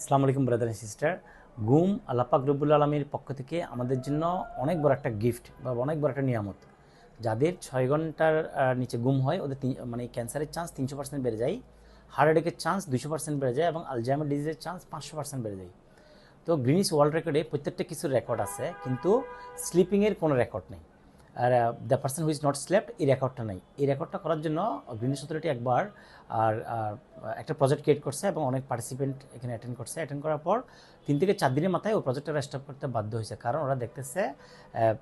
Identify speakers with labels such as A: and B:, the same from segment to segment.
A: আসসালামু আলাইকুম brother and sister ঘুম আল্লাপাক রব্বুল আলমীর পক্ষ থেকে আমাদের জন্য অনেক বড় একটা গিফট বা অনেক বড় একটা নিয়ামত। যাদের ছয় ঘণ্টার নিচে ঘুম হয়, ওদের মানে ক্যান্সারের চান্স তিনশো পার্সেন্ট বেড়ে যায় হার্ট অ্যাটাকের চান্স দুশো পার্সেন্ট বেড়ে যায় এবং আলজাইমার ডিজিজের চান্স পাঁচশো পার্সেন্ট বেড়ে যায়। তো গ্রিনিস ওয়ার্ল্ড রেকর্ডে প্রত্যেকটা কিছুর রেকর্ড আছে, কিন্তু স্লিপিংয়ের কোনো রেকর্ড নেই। আর the person who's not slept এই রেকর্ডটা নেই। এই রেকর্ডটা করার জন্য গ্রিনিস অথরিটি একবার আর একটা প্রজেক্ট ক্রিয়েট করছে এবং অনেক পার্টিসিপেন্ট এখানে অ্যাটেন্ড করছে। অ্যাটেন্ড করার পর তিন থেকে চার দিনের মাথায় ওই প্রজেক্টটা স্টপ করতে বাধ্য হয়েছে। কারণ ওরা দেখতেছে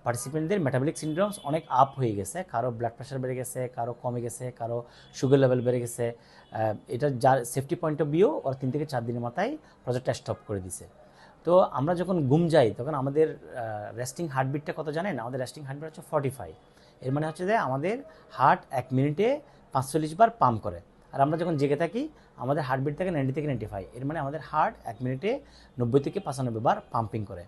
A: পার্টিসিপেন্টদের মেটাবলিক সিন্ড্রোমস অনেক আপ হয়ে গেছে। কারও ব্লাড প্রেশার বেড়ে গেছে, কারও কমে গেছে, কারও সুগার লেভেল বেড়ে গেছে। এটা যার সেফটি পয়েন্ট অফ ভিউ ওরা তিন থেকে চার দিনের মাথায় প্রজেক্টটা স্টপ করে দিছে। তো আমরা যখন ঘুম যাই, তখন আমাদের রেস্টিং হার্টবিটটা কত জানেন? আমাদের রেস্টিং হার্টবিট হচ্ছে ফর্টি ফাইভ এর মানে হচ্ছে যে আমাদের হার্ট এক মিনিটে পাঁচচল্লিশ বার পাম্প করে। আর আমরা যখন জেগে থাকি, আমাদের হার্টবিট থাকে নাইনটি থেকে নাইনটি ফাইভ এর মানে আমাদের হার্ট এক মিনিটে নব্বই থেকে পঁচানব্বই বার পাম্পিং করে।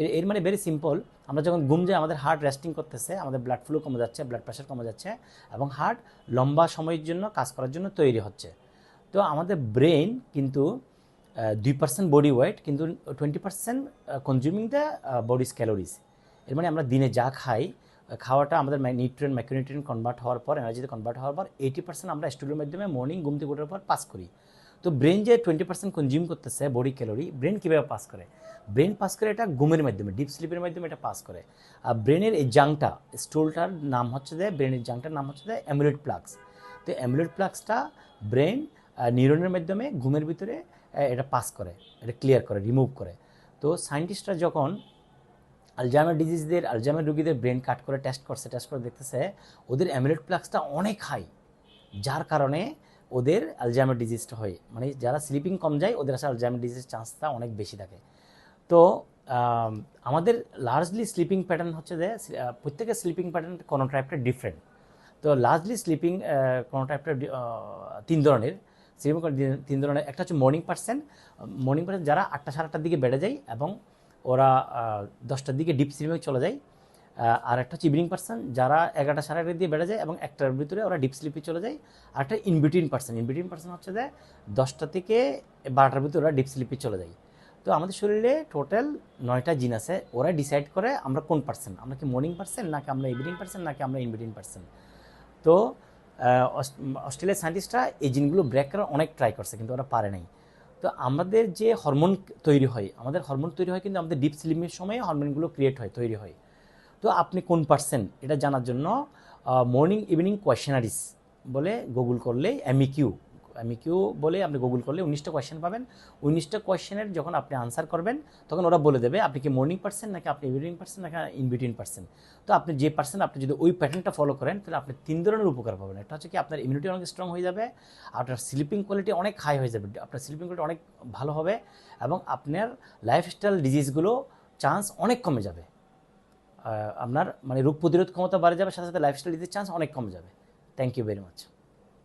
A: এর এর মানে ভেরি সিম্পল আমরা যখন ঘুম যাই, আমাদের হার্ট রেস্টিং করতেছে, আমাদের ব্লাড ফ্লো কমে যাচ্ছে ব্লাড প্রেশার কমে যাচ্ছে, এবং হার্ট লম্বা সময়ের জন্য, কাজ করার জন্য তৈরি হচ্ছে। তো আমাদের ব্রেন কিন্তু দুই পার্সেন্ট বডি ওয়েট কিন্তু twenty percent consuming the body's calories এর মানে আমরা দিনে যা খাই খাওয়াটা আমাদের নিউট্রিয়েন্ট ম্যাক্রোনিউট্রিয়েন্ট কনভার্ট হওয়ার পর এনার্জিতে কনভার্ট হওয়ার পর এইটি পার্সেন্ট আমরা স্টুডিওর মাধ্যমে মর্নিং ঘুম থেকে ওঠার পর পাস করি। তো ব্রেন যে টোয়েন্টি পার্সেন্ট কনজিউম করতেছে বডি ক্যালোরি ব্রেন কীভাবে পাস করে? ব্রেন পাস করে এটা ঘুমের মাধ্যমে ডিপ স্লিপের মাধ্যমে এটা পাস করে। আর ব্রেনের এই জাংটা স্টোলটার নাম হচ্ছে যে ব্রেনের জাংটার নাম হচ্ছে যে অ্যামুলেট প্লাক্স তো অ্যামুলেট প্লাক্সটা ব্রেন নিউরনের মাধ্যমে ঘুমের ভিতরে এটা পাস করে, এটা ক্লিয়ার করে রিমুভ করে। তো সায়েন্টিস্টরা যখন আলজাইমার ডিজিজদের আলজাইমার রুগীদের ব্রেন কাট করে টেস্ট করছে টেস্ট করে দেখতেছে, ওদের অ্যামুলেট প্লাক্সটা অনেক হাই যার কারণে ওদের আলজাইমার ডিজিজটা হয়। মানে যারা স্লিপিং কম যায়, ওদের আসলে আলজাইমার ডিজিজের চান্সটা অনেক বেশি থাকে। তো আমাদের লার্জলি স্লিপিং প্যাটার্ন হচ্ছে যে প্রত্যেকের স্লিপিং প্যাটার্ন কোনো টাইপটা ডিফারেন্ট তো লার্জলি স্লিপিং কোনো টাইপটা তিন ধরনের। স্লিপিং তিন ধরনের। একটা হচ্ছে মর্নিং পার্সেন মর্নিং পার্সেন্ট যারা আটটা সাড়ে আটটার দিকে বেড়ে যায় এবং ওরা দশটার দিকে ডিপ স্লিপিংয়ে চলে যায়। আর একটা হচ্ছে ইভিনিং পার্সন যারা এগারোটা সাড়ে এগারোটা দিয়ে বেড়ে যায় এবং একটার ভিতরে ওরা ডিপ স্লিপে চলে যায়। আর একটা ইনবিটুইন পার্সন ইনবিটুইন পার্সন হচ্ছে যে দশটা থেকে বারোটার ভিতরে ওরা ডিপ স্লিপে চলে যায়। তো আমাদের শরীরে টোটাল নয়টা জিন আছে, ওরা ডিসাইড করে আমরা কোন পার্সন আমরা কি মর্নিং পার্সন নাকি আমরা ইভিনিং পার্সন নাকি আমরা ইনবিটুইন পার্সন তো অস্ট্রেলিয়ার সায়েন্টিস্টরা এই জিনগুলো ব্রেক করার অনেক ট্রাই করছে, কিন্তু ওরা পারে নাই। তো আমাদের যে হরমোন তৈরি হয়, আমাদের হরমোন তৈরি হয় কিন্তু আমাদের ডিপ স্লিমের সময় হরমোনগুলো ক্রিয়েট হয়, তৈরি হয়। তো আপনি কোন পার্সেন্ট এটা জানার জন্য মর্নিং ইভিনিং কোয়েশনারিস বলে গুগল করলে এমিকিউ এমিকিউ বলে আপনি গুগল করলে উনিশটা কোয়েশ্চেন পাবেন। উনিশটা কোয়েশ্চেনের যখন আপনি আনসার করবেন, তখন ওরা বলে দেবে, আপনি কি মর্নিং পার্সেন্ট নাকি আপনি ইভিনিং পার্সেন্ট নাকি ইন বিটুইন পার্সেন্ট তো আপনি যে পার্সেন্ট আপনি যদি ওই প্যাটার্নটা ফলো করেন, তাহলে আপনি তিন ধরনের উপকার পাবেন। একটা হচ্ছে কি, আপনার ইমিউনিটি অনেক স্ট্রং হয়ে যাবে, আপনার স্লিপিং কোয়ালিটি অনেক হাই হয়ে যাবে, আপনার স্লিপিং কোয়ালিটি অনেক ভালো হবে, এবং আপনার লাইফস্টাইল ডিজিজগুলো চান্স অনেক কমে যাবে। আপনার মানে রোগ প্রতিরোধ ক্ষমতা বাড়ে যাবে, সাথে সাথে লাইফস্টাইল ডিজিজ চান্স অনেক কমে যাবে। Thank you very much